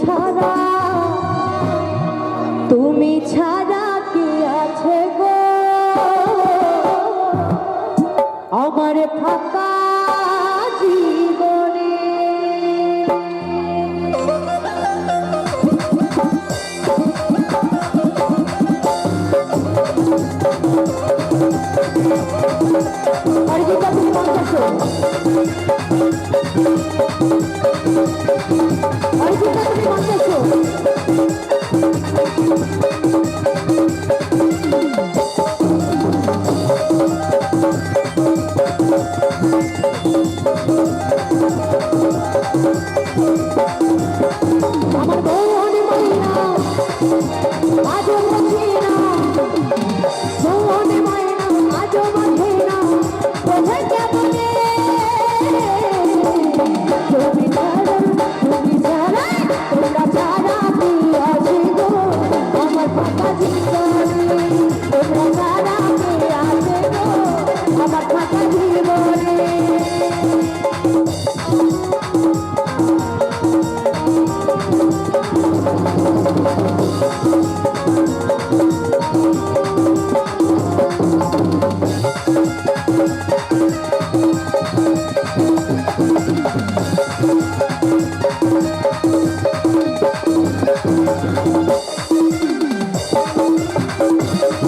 ছাড়া তুমি ছাড়া আমার ফাঁকা জীবনে। আর যেটা তুমি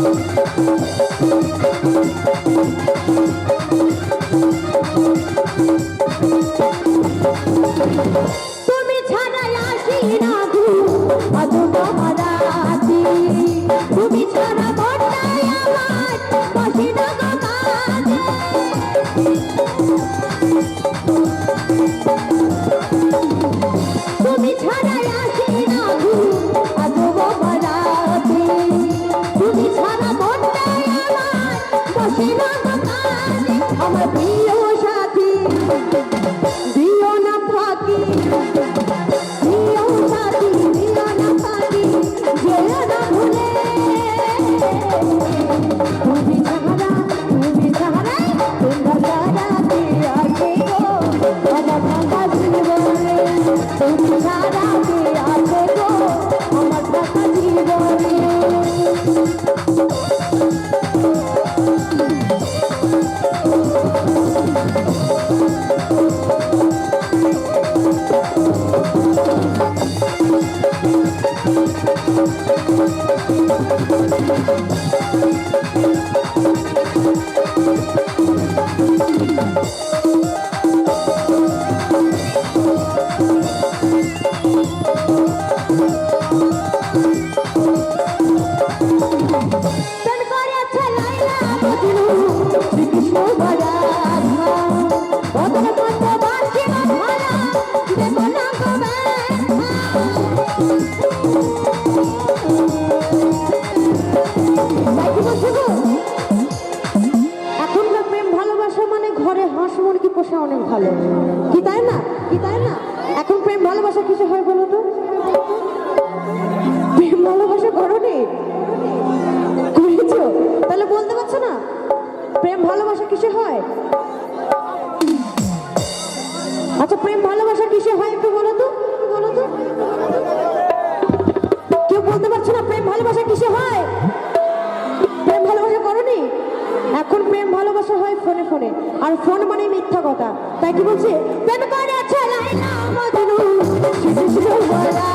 তুমি তুমি ছাড়া পোষা অনেক ভালো। কি তাই না? কি তাই না? এখন প্রেম ভালোবাসা কিছু হয় বলো তো? প্রেম ভালোবাসা করো নি তাহলে বলতে পারছ না? প্রেম ভালোবাসা কিসে হয়? আচ্ছা প্রেম ভালোবাসা কিসে হয় একটু বলো তো? বলো তো? কেউ বলতে পারছ না প্রেম ভালোবাসা কিসে হয়? প্রেম ভালোবাসা করনি? এখন প্রেম ভালোবাসা হয় ফোনে ফোনে। আর ফোন মানে কথা। তাই কি বলছে? প্রেম লাইলা মজনু শিশু বলা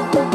না মন